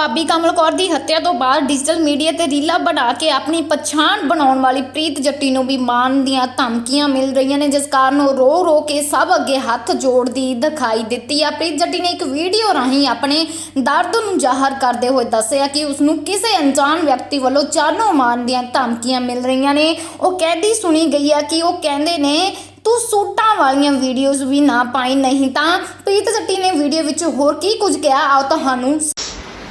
ਭਾਬੀ ਕਮਲ ਕੌਰ ਦੀ ਹੱਤਿਆ ਤੋਂ ਬਾਅਦ ਡਿਜੀਟਲ ਮੀਡੀਆ ਤੇ ਰੀਲਾ ਬਣਾ ਕੇ ਆਪਣੀ ਪਛਾਣ ਬਣਾਉਣ ਵਾਲੀ ਪ੍ਰੀਤ ਜੱਟੀ ਨੂੰ ਵੀ ਮਾਰਨ ਦੀਆਂ ਧਮਕੀਆਂ ਮਿਲ ਰਹੀਆਂ ਨੇ, ਜਿਸ ਕਾਰਨ ਉਹ ਰੋ ਰੋ ਕੇ ਸਭ ਅੱਗੇ ਹੱਥ ਜੋੜਦੀ ਦਿਖਾਈ ਦਿੱਤੀ ਆ। ਪ੍ਰੀਤ ਜੱਟੀ ਨੇ ਇੱਕ ਵੀਡੀਓ ਰਾਹੀਂ ਆਪਣੇ ਦਰਦ ਨੂੰ ਜ਼ਾਹਰ ਕਰਦੇ ਹੋਏ ਦੱਸਿਆ ਕਿ ਉਸ ਨੂੰ ਕਿਸੇ ਅਣਜਾਣ ਵਿਅਕਤੀ ਵੱਲੋਂ ਚਾਨੋ ਮਾਰਨ ਦੀਆਂ ਧਮਕੀਆਂ ਮਿਲ ਰਹੀਆਂ ਨੇ। ਉਹ ਕਹਿੰਦੀ ਸੁਣੀ ਗਈ ਆ ਕਿ ਉਹ ਕਹਿੰਦੇ ਨੇ, ਤੂੰ ਸੂਟਾਂ ਵਾਲੀਆਂ ਵੀਡੀਓਜ਼ ਵੀ ਨਾ ਪਾਈ ਨਹੀਂ ਤਾਂ। ਪ੍ਰੀਤ ਜੱਟੀ ਨੇ ਵੀਡੀਓ ਵਿੱਚ ਹੋਰ ਕੀ ਕੁਝ ਕਿਹਾ, ਆਓ ਤੁਹਾਨੂੰ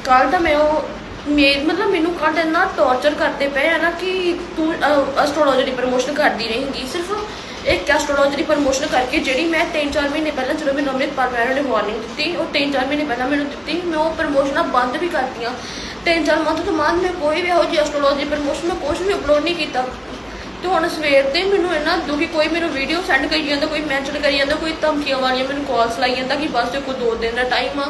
ਕੱਲ ਤਾਂ ਮੈਂ ਉਹ ਮੇ ਮਤਲਬ ਮੈਨੂੰ ਕੱਲ ਇੰਨਾ ਟੌਰਚਰ ਕਰਦੇ ਪਏ ਆ ਨਾ ਕਿ ਤੂੰ ਐਸਟ੍ਰੋਲੋਜੀ ਦੀ ਪ੍ਰਮੋਸ਼ਨ ਕਰਦੀ ਰਹੇਂਗੀ। ਸਿਰਫ ਇੱਕ ਐਸਟ੍ਰੋਲੋਜੀ ਦੀ ਪ੍ਰਮੋਸ਼ਨ ਕਰਕੇ ਜਿਹੜੀ ਮੈਂ 3-4 ਮਹੀਨੇ ਪਹਿਲਾਂ ਜਦੋਂ ਮੈਨੂੰ ਅੰਮ੍ਰਿਤਪਾਲ ਮੈਡਮ ਨੇ ਵਾਰਨਿੰਗ ਦਿੱਤੀ, ਉਹ 3-4 ਮਹੀਨੇ ਪਹਿਲਾਂ ਮੈਨੂੰ ਦਿੱਤੀ, ਮੈਂ ਉਹ ਪ੍ਰਮੋਸ਼ਨਾਂ ਬੰਦ ਵੀ ਕਰਤੀਆਂ 3-4 ਮੰਥ ਤੋਂ ਬਾਅਦ ਮੈਂ ਕੋਈ ਵੀ ਇਹੋ ਜਿਹੀ ਐਸਟ੍ਰੋਲੋਜੀ ਪ੍ਰਮੋਸ਼ਨ ਮੈਂ ਕੁਝ ਵੀ ਅਪਲੋਡ ਨਹੀਂ ਕੀਤਾ। ਤੇ ਹੁਣ ਸਵੇਰ ਤੇ ਮੈਨੂੰ ਇੰਨਾ ਦੁਖੀ, ਕੋਈ ਮੈਨੂੰ ਵੀਡੀਓ ਸੈਂਡ ਕਰੀ ਜਾਂਦਾ, ਕੋਈ ਮੈਂਸ਼ਨ ਕਰੀ ਜਾਂਦਾ, ਕੋਈ ਧਮਕੀਆਂ ਵਾਲੀਆਂ ਮੈਨੂੰ ਕਾਲਸ ਲਾਈ ਜਾਂਦਾ ਕਿ ਬਸ ਤੇ ਕੋਈ ਦੋ ਦਿਨ ਦਾ ਟਾਈਮ ਆ।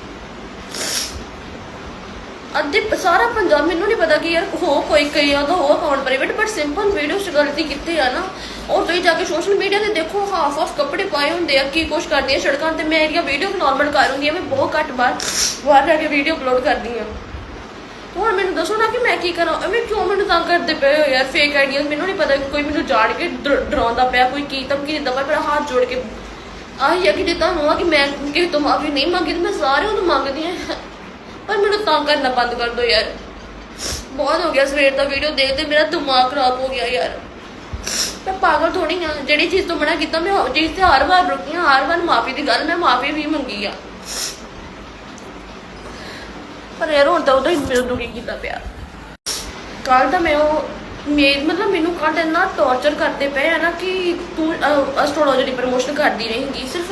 ਅੱਧੇ ਸਾਰਾ ਪੰਜਾਬ ਮੈਨੂੰ ਨਹੀਂ ਪਤਾ ਕਿ ਯਾਰ ਹੋ ਕੋਈ ਕਈ ਉਹਦਾ ਹੋ account private but simple video 'ਚ ਗਲਤੀ ਕੀਤੀ ਆ ਨਾ। ਉਹ ਤੁਸੀਂ ਜਾ ਕੇ ਸੋਸ਼ਲ ਮੀਡੀਆ ਤੇ ਦੇਖੋ ਹਾਫ ਆਫ ਕੱਪੜੇ ਪਾਏ ਹੁੰਦੇ ਆ, ਕੀ ਕੁਛ ਕਰਦੀ ਆ ਸੜਕਾਂ ਤੇ। ਮੈਂ ਇਹਦੀਆਂ ਵੀਡੀਓ ਨਾਰਮਲ ਕਰ ਹੁੰਦੀ ਆ ਮੈਂ ਬਹੁਤ ਘੱਟ ਬਾਹਰ ਬਾਹਰ ਜਾ ਕੇ ਵੀਡੀਓ ਅਪਲੋਡ ਕਰਦੀ ਆ। ਹੁਣ ਮੈਨੂੰ ਦੱਸੋ ਨਾ ਕਿ ਮੈਂ ਕੀ ਕਰਾਂ, ਐਵੇਂ ਕਿਉਂ ਮੈਨੂੰ ਤੰਗ ਕਰਦੇ ਪਏ ਹੋ ਯਾਰ ਫੇਕ ਆਈਡੀਆਂ ਮੈਨੂੰ ਨਹੀਂ ਪਤਾ ਕੋਈ ਮੈਨੂੰ ਜਾਣ ਕੇ ਡਰ- ਡਰਾਉਂਦਾ ਪਿਆ, ਕੋਈ ਕੀ ਧਮਕੀ ਦਿੰਦਾ ਪਿਆ, ਮੇਰਾ ਹੱਥ ਜੋੜ ਕੇ। ਆਹੀ ਆ ਕਿ ਜੇ ਤੁਹਾਨੂੰ ਆ ਕਿ ਮੈਂ ਕਿਸੇ ਤੋਂ ਮਾਫੀ ਨਹੀਂ ਮੰਗੀ, ਤੇ ਮੈਂ ਸਾਰਿਆਂ ਤੋਂ ਮੰਗਦੀ ਆ। ਪਰ ਮੈਨੂੰ ਤੰਗ ਕਰਨਾ ਬੰਦ ਕਰ ਦਿਓ ਯਾਰ। ਬਹੁਤ ਹੋ ਗਿਆ ਸਵੇਰ ਦਾ ਵੀਡੀਓ ਦੇਖਦੇ ਮੇਰਾ ਦਿਮਾਗ ਖਰਾਬ ਹੋ ਗਿਆ ਯਾਰ। ਮੈਂ ਪਾਗਲ ਥੋੜੀ ਆ, ਜਿਹੜੀ ਚੀਜ਼ ਤੋਂ ਮਨਾ ਕੀਤਾ, ਮੈਂ ਉਹ ਤੇ ਹਰ ਵਾਰ ਰੁਕੀ ਹਾਂ ਹਰ ਵਾਰ ਮਾਫੀ ਦੀ ਗੱਲ, ਮੈਂ ਮਾਫੀ ਵੀ ਮੰਗੀ ਆ। ਪਰ ਯਾਰ ਹੁਣ ਤਾਂ ਉਹਦਾ ਹੀ ਮੈਨੂੰ ਦੁਖੀ ਕੀਤਾ ਪਿਆ। ਕੱਲ ਤਾਂ ਮੈਂ ਉਹ ਮੇ ਮਤਲਬ ਮੈਨੂੰ ਕੱਲ ਇੰਨਾ ਟੌਰਚਰ ਕਰਦੇ ਪਏ ਆ ਨਾ ਕਿ ਤੂੰ ਐਸਟ੍ਰੋਲੋਜੀ ਦੀ ਪ੍ਰਮੋਸ਼ਨ ਕਰਦੀ ਰਹੇਂਗੀ। ਸਿਰਫ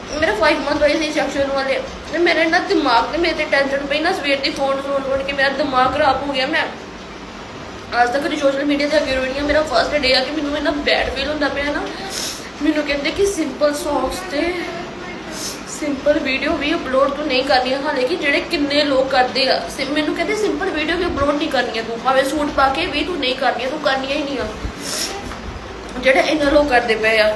ਮੇਰਾ 5 ਮੰਥ ਹੋਏ ਸੀ ਸੈਕਸ਼ਨ ਵਾਲੇ। ਤੇ ਮੇਰੇ ਨਾ ਦਿਮਾਗ ਤੇ ਮੇਰੇ ਟੈਨਸ਼ਨ ਪਈ ਨਾ, ਸਵੇਰ ਦੀ ਫੋਨ ਫੋਨ ਫੋਨ ਕੇ ਮੇਰਾ ਦਿਮਾਗ ਖਰਾਬ ਹੋ ਗਿਆ ਮੈਂ। ਅੱਜ ਤੱਕ ਕਦੀ ਸੋਸ਼ਲ ਮੀਡੀਆ ਤੇ ਅੱਗੇ ਰੋਈ ਆ। ਮੇਰਾ ਫਰਸਟ ਡੇ ਆ ਕਿ ਮੈਨੂੰ ਇੰਨਾ ਬੈਡ ਫੀਲ ਹੁੰਦਾ ਪਿਆ ਨਾ। ਮੈਨੂੰ ਕਹਿੰਦੇ ਕਿ ਸਿੰਪਲ ਸੌਂਗਸ ਤੇ ਸਿੰਪਲ ਵੀਡੀਓ ਵੀ ਅਪਲੋਡ ਤੂੰ ਨਹੀਂ ਕਰਨੀ ਹਾਲੇ ਕਿ ਜਿਹੜੇ ਕਿੰਨੇ ਲੋਕ ਕਰਦੇ ਆ ਮੈਨੂੰ ਕਹਿੰਦੇ ਸਿੰਪਲ ਵੀਡੀਓ ਵੀ ਅਪਲੋਡ ਨਹੀਂ ਕਰਨੀ ਕਰਨੀਆਂ ਤੂੰ। ਭਾਵੇਂ ਸੂਟ ਪਾ ਕੇ ਵੀ ਤੂੰ ਨਹੀਂ ਕਰਨੀਆਂ, ਤੂੰ ਕਰਨੀਆਂ ਹੀ ਨਹੀਂ ਆ। ਜਿਹੜੇ ਇੰਨੇ ਲੋਕ ਕਰਦੇ ਪਏ ਆ।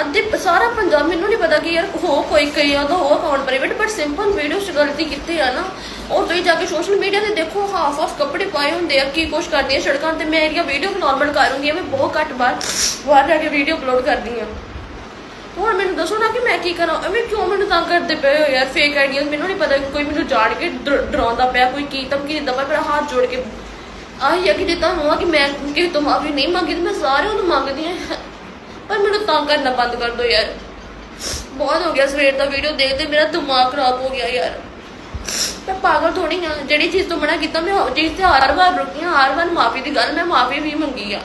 ਅੱਧੇ ਸਾਰਾ ਪੰਜਾਬ ਮੈਨੂੰ ਨਹੀਂ ਪਤਾ ਕਿ ਯਾਰ ਹੋ ਕੋਈ ਕਈ ਉਹਦਾ ਹੋ account private but simple video 'ਚ ਗਲਤੀ ਕੀਤੀ ਆ ਨਾ। ਔਰ ਤੁਸੀਂ ਜਾ ਕੇ ਸੋਸ਼ਲ ਮੀਡੀਆ ਤੇ ਦੇਖੋ ਹਾਫ ਆਫ ਕੱਪੜੇ ਪਾਏ ਹੁੰਦੇ ਆ, ਕੀ ਕੁਛ ਕਰਦੀ ਸੜਕਾਂ ਤੇ। ਮੈਂ ਇਹਦੀਆਂ ਵੀਡੀਓ ਨਾਰਮਲ ਕਰ ਮੈਂ ਬਹੁਤ ਘੱਟ ਬਾਹਰ ਬਾਹਰ ਜਾ ਕੇ ਵੀਡੀਓ ਅਪਲੋਡ ਕਰਦੀ ਆ। ਹੁਣ ਮੈਨੂੰ ਦੱਸੋ ਨਾ ਕਿ ਮੈਂ ਕੀ ਕਰਾਂ, ਐਵੇਂ ਕਿਉਂ ਮੈਨੂੰ ਤੰਗ ਕਰਦੇ ਪਏ ਹੋ ਯਾਰ ਫੇਕ ਆਈਡੀਆਂ ਮੈਨੂੰ ਨਹੀਂ ਪਤਾ ਕੋਈ ਮੈਨੂੰ ਜਾਣ ਕੇ ਡਰਾਉਂਦਾ ਪਿਆ, ਕੋਈ ਕੀ ਧਮਕੀ ਦਿੰਦਾ ਪਿਆ, ਮੇਰਾ ਹੱਥ ਜੋੜ ਕੇ। ਆਹੀ ਆ ਕਿ ਜੇ ਤੁਹਾਨੂੰ ਆ ਕਿ ਮੈਂ ਕਿਸੇ ਤੋਂ ਮਾਫੀ ਨਹੀਂ ਮੰਗੀ ਮੈਂ ਸਾਰਿਆਂ ਤੋਂ ਮੰਗਦੀ ਆ। ਪਰ ਮੈਨੂੰ ਤੰਗ ਕਰਨਾ ਬੰਦ ਕਰ ਦਿਓ ਯਾਰ। ਬਹੁਤ ਹੋ ਗਿਆ ਸਵੇਰ ਦਾ ਵੀਡੀਓ ਦੇਖਦੇ ਮੇਰਾ ਦਿਮਾਗ ਖਰਾਬ ਹੋ ਗਿਆ ਯਾਰ। ਮੈਂ ਪਾਗਲ ਥੋੜੀ ਆ। ਜਿਹੜੀ ਚੀਜ਼ ਤੋਂ ਮਨਾ ਕੀਤਾ, ਮੈਂ ਉਹ ਚੀਜ਼ ਤੇ ਹਰ ਵਾਰ ਰੁਕੀ ਹਾਂ ਹਰ ਵਾਰ ਮਾਫੀ ਦੀ ਗੱਲ, ਮੈਂ ਮਾਫੀ ਵੀ ਮੰਗੀ ਆ।